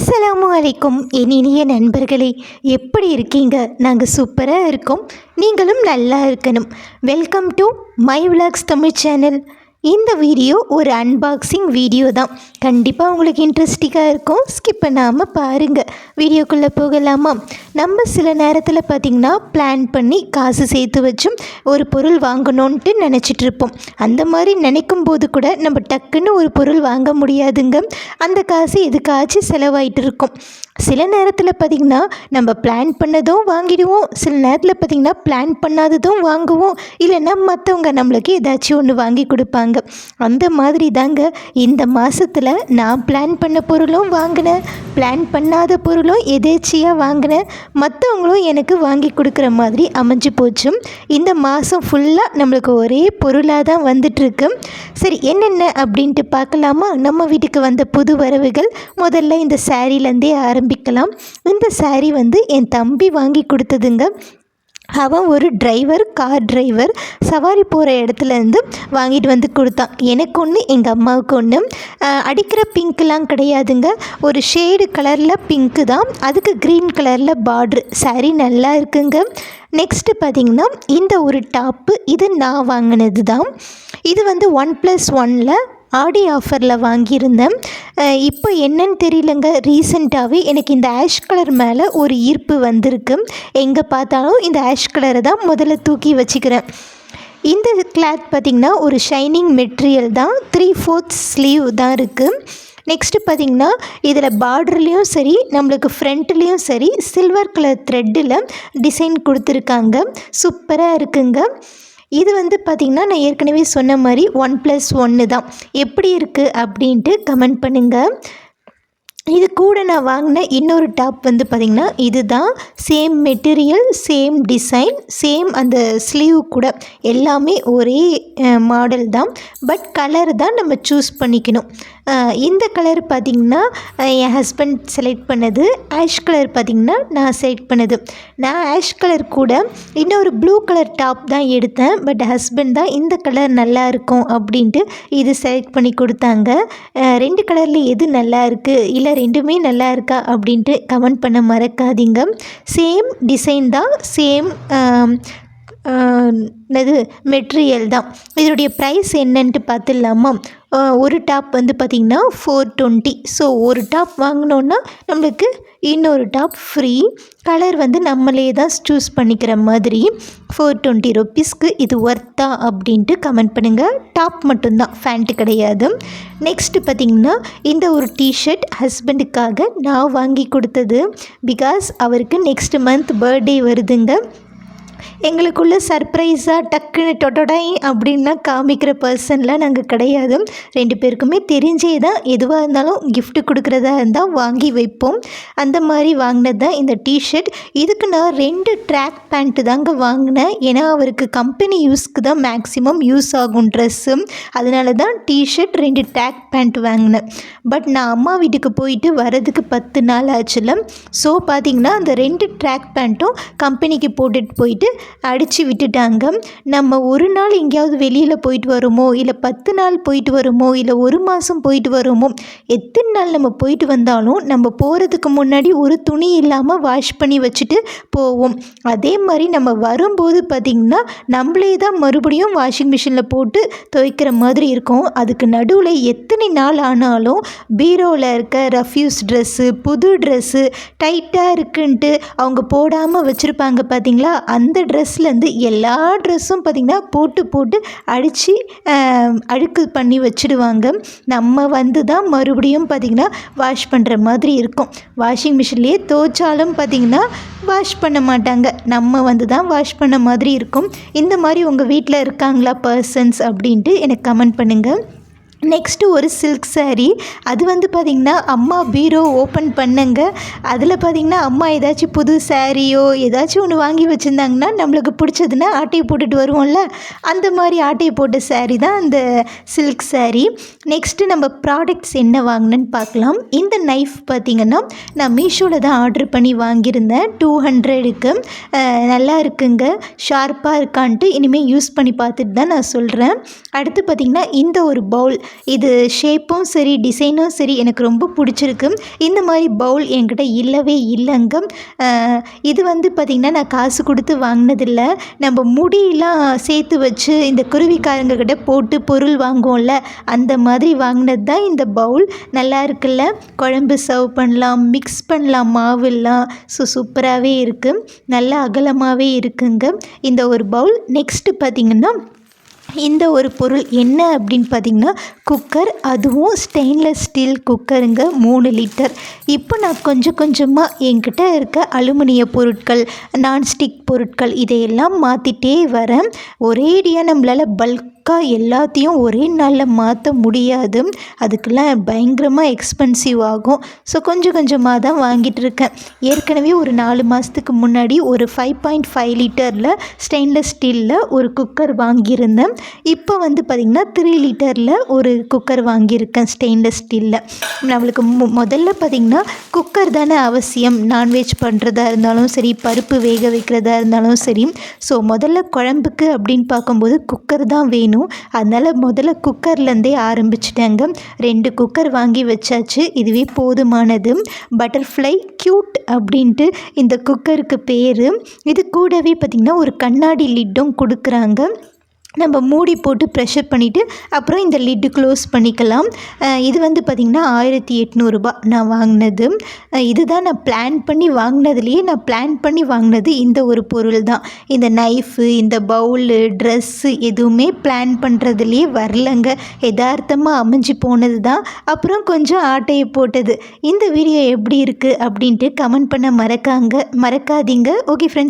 அஸ்ஸலாமு அலைக்கும் என் இனிய நண்பர்களே எப்படி இருக்கீங்க? நாங்கள் சூப்பராக இருக்கோம். நீங்களும் நல்லா இருக்கணும். Welcome to my vlogs Tamil channel இந்த வீடியோ ஒரு அன்பாக்சிங் வீடியோ தான். கண்டிப்பாக உங்களுக்கு இன்ட்ரெஸ்டிங்காக இருக்கும். ஸ்கிப் பண்ணாமல் பாருங்கள் வீடியோக்குள்ளே போகலாமா? நம்ம சில நேரத்தில் பார்த்திங்கன்னா பிளான் பண்ணி காசு சேர்த்து வச்சும் ஒரு பொருள் வாங்கணுன்ட்டு நினச்சிட்டு இருப்போம். அந்த மாதிரி நினைக்கும் போது கூட நம்ம டக்குன்னு ஒரு பொருள் வாங்க முடியாதுங்க. அந்த காசு எதுக்காச்சும் செலவாயிட்டு இருக்கும். சில நேரத்தில் பார்த்திங்கன்னா நம்ம பிளான் பண்ணதும் வாங்கிடுவோம். சில நேரத்தில் பார்த்திங்கன்னா பிளான் பண்ணாததும் வாங்குவோம். இல்லைன்னா மற்றவங்க நம்மளுக்கு ஏதாச்சும் ஒன்று வாங்கி கொடுப்பாங்க. அந்த மாதிரி தாங்க இந்த மாதத்தில் நான் பிளான் பண்ண பொருளும் வாங்கினேன். பிளான் பண்ணாத பொருளும் எதேச்சியாக வாங்கினேன். மற்றவங்களும் எனக்கு வாங்கி கொடுக்குற மாதிரி அமைஞ்சு போச்சு இந்த மாதம் ஃபுல்லாக நம்மளுக்கு ஒரே பொருளாக தான் வந்துட்டுருக்கு. சரி என்னென்ன அப்படின்ட்டு பார்க்கலாமா? நம்ம வீட்டுக்கு வந்த புது வரவுகள். முதல்ல இந்த சாரீலேருந்தே ஆரம்பிக்கலாம். இந்த saree வந்து என் தம்பி வாங்கி கொடுத்ததுங்க. அவன் ஒரு டிரைவர் கார் டிரைவர் சவாரி போகிற இடத்துலேருந்து வாங்கிட்டு வந்து கொடுத்தான். எனக்கு ஒன்று எங்கள் அம்மாவுக்கு ஒன்று அடிக்கிற பிங்க்லாம் கிடையாதுங்க. ஒரு ஷேடு கலரில் பிங்க்கு தான். அதுக்கு க்ரீன் கலரில் பார்ட்ரு சாரீ நல்லா இருக்குங்க. நெக்ஸ்ட்டு பார்த்திங்கன்னா இந்த ஒரு டாப்பு இது நான் வாங்கினது தான் இது வந்து ஒன் ப்ளஸ் ஒனில் ஆடி ஆஃபரில் வாங்கியிருந்தேன். இப்போ என்னன்னு தெரியலங்க. ரீசெண்டாகவே எனக்கு இந்த ஆஷ் கலர் மேலே ஒரு ஈர்ப்பு வந்திருக்கு. எங்கே பார்த்தாலும் இந்த ஆஷ் கலரை தான் முதல்ல தூக்கி வச்சுக்கிறேன். இந்த கிளாத் பார்த்திங்கன்னா ஒரு ஷைனிங் மெட்டீரியல் தான். த்ரீ ஃபோர்த் ஸ்லீவ் தான் இருக்குது நெக்ஸ்ட்டு பார்த்திங்கன்னா இதில் பார்டர்லேயும் சரி நம்மளுக்கு ஃப்ரண்ட்லேயும் சரி சில்வர் கலர் த்ரெட்டில் டிசைன் கொடுத்துருக்காங்க. சூப்பராக இருக்குங்க. இது வந்து பார்த்திங்கன்னா நான் ஏற்கனவே சொன்ன மாதிரி ஒன் ப்ளஸ் ஒன்று தான். எப்படி இருக்குது அப்படின்ட்டு கமெண்ட் பண்ணுங்கள் இது கூட நான் வாங்கின இன்னொரு டாப் வந்து பார்த்திங்கன்னா இதுதான். Same material same design same அந்த ஸ்லீவ் கூட. எல்லாமே ஒரே மாடல் தான். பட் கலர் தான் நம்ம சூஸ் பண்ணிக்கணும். இந்த கலர் பார்த்திங்கன்னா என் ஹஸ்பண்ட் செலக்ட் பண்ணது. ஆஷ் கலர் பார்த்திங்கன்னா நான் செலக்ட் பண்ணது. நான் ஆஷ் கலர் கூட இன்னொரு ப்ளூ கலர் டாப் தான் எடுத்தேன். பட் ஹஸ்பண்ட் தான் இந்த கலர் நல்லா இருக்கும் அப்படின்ட்டு இது செலக்ட் பண்ணி கொடுத்தாங்க. ரெண்டு கலரில் எது நல்லா இருக்குது இல்லை ரெண்டுமே நல்லா இருக்கா அப்படின்ட்டு கமெண்ட் பண்ண மறக்காதீங்க. சேம் டிசைன் தான் சேம் இது மெட்டீரியல் தான். இதனுடைய ப்ரைஸ் என்னன்ட்டு பார்த்துடலாமா? ஒரு டாப் வந்து பார்த்திங்கன்னா ஃபோர் டுவெண்ட்டி ஸோ ஒரு டாப் வாங்கினோன்னா நம்மளுக்கு இன்னொரு டாப் ஃப்ரீ கலர் வந்து நம்மளே தான் சூஸ் பண்ணிக்கிற மாதிரி ஃபோர் டுவெண்ட்டி ருப்பீஸ்க்கு இது ஒர்த்தா அப்படின்ட்டு கமெண்ட் பண்ணுங்கள் டாப் மட்டும்தான் ஃபேண்ட்டு கிடையாது. நெக்ஸ்ட்டு பார்த்திங்கன்னா இந்த ஒரு டிஷர்ட் ஹஸ்பண்டுக்காக நான் வாங்கி கொடுத்தது. பிகாஸ் அவருக்கு நெக்ஸ்ட் மந்த் பர்த்டே வருதுங்க. எங்களுக்குள்ள சர்ப்ரைஸாக டக்குன்னு டொட்டொடை அப்படின்லாம் காமிக்கிற பர்சன்லாம் நாங்கள் கிடையாது. ரெண்டு பேருக்குமே தெரிஞ்சே தான் எதுவாக இருந்தாலும் கிஃப்ட் கொடுக்குறதா இருந்தால் வாங்கி வைப்போம். அந்த மாதிரி வாங்கினது தான் இந்த டிஷர்ட் இதுக்கு நான் ரெண்டு ட்ராக் பேண்ட்டு தாங்க வாங்கினேன். ஏன்னா அவருக்கு கம்பெனி யூஸ்க்கு தான் மேக்ஸிமம் யூஸ் ஆகும் ட்ரெஸ்ஸு அதனால தான் டிஷர்ட் ரெண்டு ட்ராக் பேண்ட் வாங்கினேன். பட் நான் அம்மா வீட்டுக்கு போயிட்டு வரதுக்கு பத்து நாள் ஆச்சுல ஸோ பார்த்தீங்கன்னா அந்த ரெண்டு ட்ராக் பேண்ட்டும் கம்பெனிக்கு போட்டுட்டு போயிட்டு அடித்து விட்டுட்டாங்க. நம்ம ஒரு நாள் எங்கேயாவது வெளியில் போயிட்டு வரோமோ இல்லை பத்து நாள் போயிட்டு வரோமோ இல்லை ஒரு மாதம் போயிட்டு வரோமோ எத்தனை நாள் நம்ம போயிட்டு வந்தாலும் நம்ம போகிறதுக்கு முன்னாடி ஒரு துணி இல்லாமல் வாஷ் பண்ணி வச்சுட்டு போவோம். அதே மாதிரி நம்ம வரும்போது பார்த்திங்கன்னா நம்மளே தான் மறுபடியும் வாஷிங் மிஷினில் போட்டு துவைக்கிற மாதிரி இருக்கும். அதுக்கு நடுவில் எத்தனை நாள் ஆனாலும் பீரோவில் இருக்க ரஃப்யூஸ் ட்ரெஸ்ஸு புது ட்ரெஸ்ஸு டைட்டாக இருக்குன்ட்டு அவங்க போடாமல் வச்சுருப்பாங்க பார்த்தீங்களா அந்த ட்ரெஸ் ட்ரெஸ்லேருந்து எல்லா ட்ரெஸ்ஸும் பார்த்திங்கன்னா போட்டு போட்டு அடித்து அழுக்கு பண்ணி வச்சுடுவாங்க. நம்ம வந்து தான் மறுபடியும் பார்த்திங்கன்னா வாஷ் பண்ணுற மாதிரி இருக்கும். வாஷிங் மிஷின்லேயே துவைச்சாலும் பார்த்திங்கன்னா வாஷ் பண்ண மாட்டாங்க. நம்ம வந்து தான் வாஷ் பண்ண மாதிரி இருக்கும். இந்த மாதிரி உங்கள் வீட்டில் இருக்காங்களா பர்சன்ஸ் அப்படின்ட்டு எனக்கு கமெண்ட் பண்ணுங்கள் நெக்ஸ்ட்டு ஒரு சில்க் saree. அது வந்து பார்த்திங்கன்னா அம்மா பீரோ ஓப்பன் பண்ணங்க. அதில் பார்த்திங்கன்னா அம்மா ஏதாச்சும் புது சாரியோ ஏதாச்சும் ஒன்று வாங்கி வச்சுருந்தாங்கன்னா நம்மளுக்கு பிடிச்சதுன்னா ஆட்டையை போட்டுட்டு வருவோம்ல? அந்த மாதிரி ஆட்டையை போட்ட saree தான் அந்த சில்க் saree. நெக்ஸ்ட்டு நம்ம ப்ராடக்ட்ஸ் என்ன வாங்கினேன்னு பார்க்கலாம். இந்த நைஃப் பார்த்திங்கன்னா நான் மீஷோவில் தான் ஆர்டர் பண்ணி வாங்கியிருந்தேன். டூ ஹண்ட்ரடுக்கு நல்லா இருக்குங்க. ஷார்ப்பாக இருக்கான்ட்டு இனிமேல் யூஸ் பண்ணி பார்த்துட்டு தான் நான் சொல்கிறேன் அடுத்து பார்த்திங்கன்னா இந்த ஒரு பவுல் இது ஷேப்பும் சரி டிசைனும் சரி எனக்கு ரொம்ப பிடிச்சிருக்கு. இந்த மாதிரி பவுல் என்கிட்ட இல்லவே இல்லைங்க. இது வந்து பார்த்திங்கன்னா நான் காசு கொடுத்து வாங்கினதில்ல. நம்ம முடியெல்லாம் சேர்த்து வச்சு இந்த குருவிக்காரங்கக்கிட்ட போட்டு பொருள் வாங்குவோம்ல அந்த மாதிரி வாங்கினது தான் இந்த பவுல் நல்லா இருக்குல்ல? குழம்பு சர்வ் பண்ணலாம் மிக்ஸ் பண்ணலாம் மாவுலாம் ஸோ சூப்பராகவே இருக்குது நல்லா அகலமாகவே இருக்குங்க. இந்த ஒரு பவுல் நெக்ஸ்ட்டு பார்த்திங்கன்னா இந்த ஒரு பொருள் என்ன அப்படின்னு பார்த்தீங்கன்னா குக்கர் அதுவும் ஸ்டெயின்லெஸ் ஸ்டீல் குக்கருங்க மூணு லிட்டர் இப்போ நான் கொஞ்சம் கொஞ்சமாக என்கிட்ட இருக்க அலுமினிய பொருட்கள் நான்ஸ்டிக் பொருட்கள் இதையெல்லாம் மாற்றிட்டே வரேன். ஒரேடியாக நம்மளால் பல்க் பல்காக எல்லாத்தையும் ஒரே நாளில் மாற்ற முடியாது. அதுக்கெல்லாம் பயங்கரமாக எக்ஸ்பென்சிவ் ஆகும். ஸோ கொஞ்சம் கொஞ்சமாக தான் வாங்கிட்டு இருக்கேன். ஏற்கனவே ஒரு நாலு மாதத்துக்கு முன்னாடி ஒரு ஃபைவ் பாயிண்ட் ஃபைவ் லிட்டரில் ஸ்டெயின்லெஸ் ஸ்டீலில் ஒரு குக்கர் வாங்கியிருந்தேன். இப்போ வந்து பார்த்திங்கன்னா த்ரீ லிட்டரில் ஒரு குக்கர் வாங்கியிருக்கேன் ஸ்டெயின்லெஸ் ஸ்டீலில் நம்மளுக்கு மு முதல்ல பார்த்திங்கன்னா குக்கர் தானே அவசியம். நான்வெஜ் பண்ணுறதா இருந்தாலும் சரி பருப்பு வேக வைக்கிறதா இருந்தாலும் சரி. ஸோ முதல்ல குழம்புக்கு அப்படின்னு பார்க்கும்போது குக்கர் தான் வேணும். அதனால் முதல்ல குக்கர்லேருந்தே ஆரம்பிச்சிட்டாங்க. ரெண்டு குக்கர் வாங்கி வச்சாச்சு. இதுவே போதுமானது. பட்டர்ஃப்ளை க்யூட் அப்படின்ட்டு இந்த குக்கருக்கு பேர். இது கூடவே பார்த்திங்கன்னா ஒரு கண்ணாடி லிட்டும் கொடுக்குறாங்க. நம்ம மூடி போட்டு ப்ரெஷர் பண்ணிவிட்டு அப்புறம் இந்த லிட்டு க்ளோஸ் பண்ணிக்கலாம். இது வந்து பார்த்திங்கன்னா ஆயிரத்தி எட்நூறுபா நான் வாங்கினது. இதுதான் நான் பிளான் பண்ணி வாங்கினதுலேயே நான் பிளான் பண்ணி வாங்கினது இந்த ஒரு பொருள் தான். இந்த நைஃபு இந்த பவுலு ட்ரெஸ்ஸு எதுவுமே பிளான் பண்ணுறதுலேயே வரலங்க. யதார்த்தமாக அமைஞ்சு போனது தான். அப்புறம் கொஞ்சம் ஆட்டையை போட்டது. இந்த வீடியோ எப்படி இருக்குது அப்படின்ட்டு கமெண்ட் பண்ண மறக்காங்க மறக்காதீங்க. Okay friends